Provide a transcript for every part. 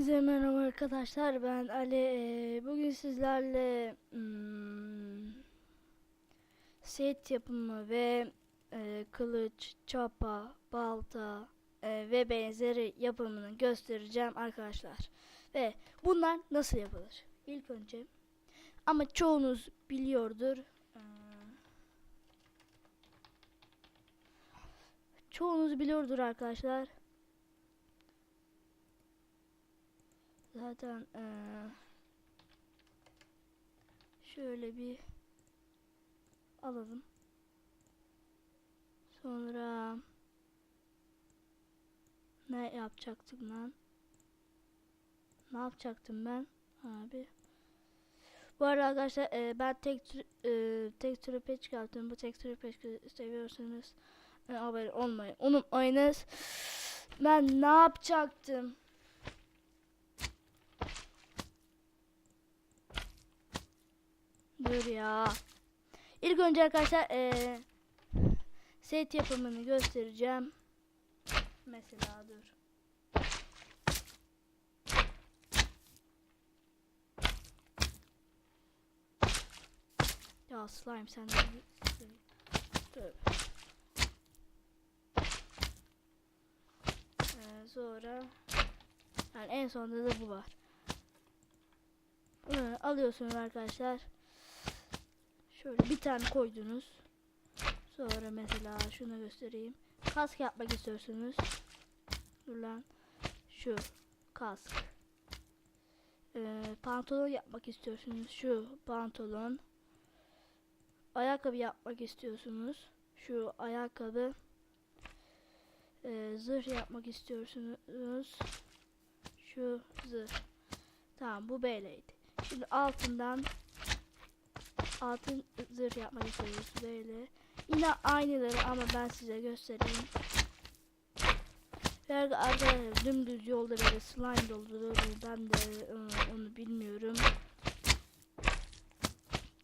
Herkese merhaba arkadaşlar. Ben Ali. Ee, bugün sizlerle hmm, set yapımı ve e, kılıç, çapa, balta e, ve benzeri yapımını göstereceğim arkadaşlar. Ve bunlar nasıl yapılır? İlk önce ama çoğunuz biliyordur Ee, çoğunuz biliyordur arkadaşlar Zaten eee, şöyle bir alalım. Sonra ne yapacaktık lan? Ne yapacaktım ben abi? Bu arada arkadaşlar eee, ben tek eee tekstür patch yaptım. Bu tekstür patch'i seviyorsanız e, abone olmayı unutmayınız. Ben ne yapacaktım? Dur ya. İlk önce arkadaşlar eee set yapımını göstereceğim. Mesela dur. Ya slime sen de bir- dur. Ee, sonra yani en sonunda da bu var. Bunu alıyorsunuz arkadaşlar. Şöyle bir tane koydunuz. Sonra mesela şunu göstereyim. Kask yapmak istiyorsunuz. Dur lan. Şu kask. Ee, pantolon yapmak istiyorsunuz. Şu pantolon. Ayakkabı yapmak istiyorsunuz. Şu ayakkabı. Ee, zırh yapmak istiyorsunuz. Şu zırh. Tamam bu böyleydi. Şimdi altından altın zırh yapmak istiyoruz böyle. Yine aynıları ama ben size göstereyim. Ve arkadaşlar dümdüz yolda böyle slime doldurur. Ben de e, onu bilmiyorum.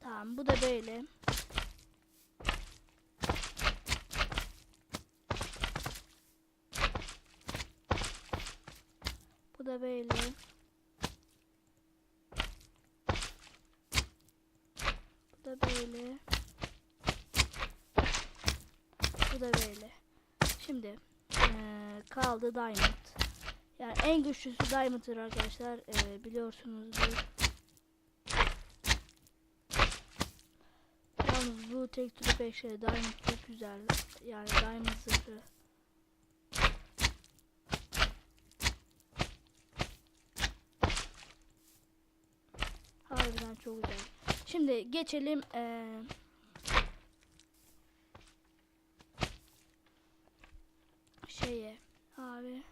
Tamam bu da böyle. Bu da böyle. Bu da böyle. Bu da böyle. Şimdi eee, kaldı diamond. Yani en güçlüsü diamond'dır arkadaşlar. Eee, biliyorsunuzdur. Yalnız bu tek türlü pek şey diamond çok güzel. Yani diamond zırhı. Harbiden çok güzel. Şimdi geçelim eee şeye abi.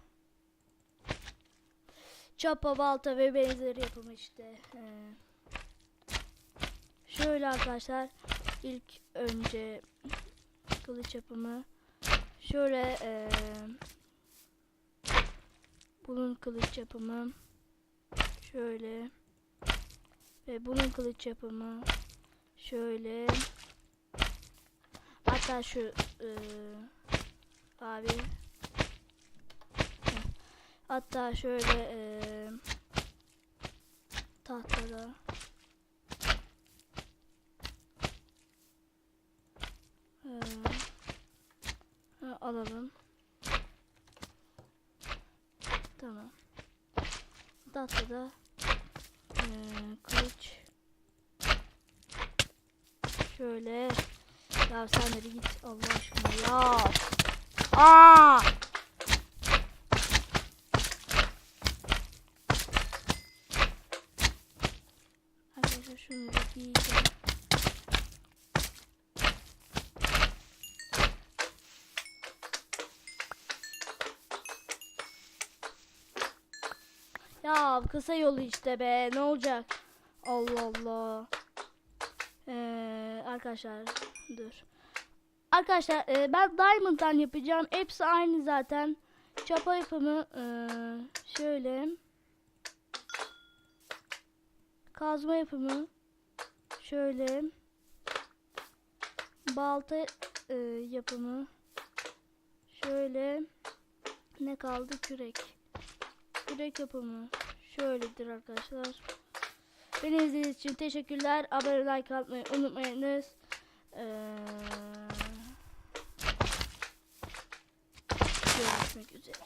Çapa balta ve benzeri yapımı işte Ee, şöyle arkadaşlar ilk önce kılıç yapımı. Şöyle ee, bunun kılıç yapımı. Şöyle ve bunun kılıç yapımı. Şöyle. Hatta şu ee, abi Hatta şöyle eee tahtada ha, alalım. Tamam. Tahtada eee kılıç şöyle ya sen de git Allah aşkına ya. Aa! Arkadaşlar şunu da giyeceğim. Ya kısa yolu işte be ne olacak? Allah Allah. Ee, arkadaşlar dur. Arkadaşlar e, ben Diamond'dan yapacağım. Hepsi aynı zaten. Çapa yapımı e, şöyle. Kazma yapımı Şöyle balta e, yapımı. Şöyle ne kaldı? Kürek. Kürek yapımı. Şöyledir arkadaşlar. Beni izlediğiniz için teşekkürler. Abone like atmayı unutmayınız. Ee, görüşmek üzere.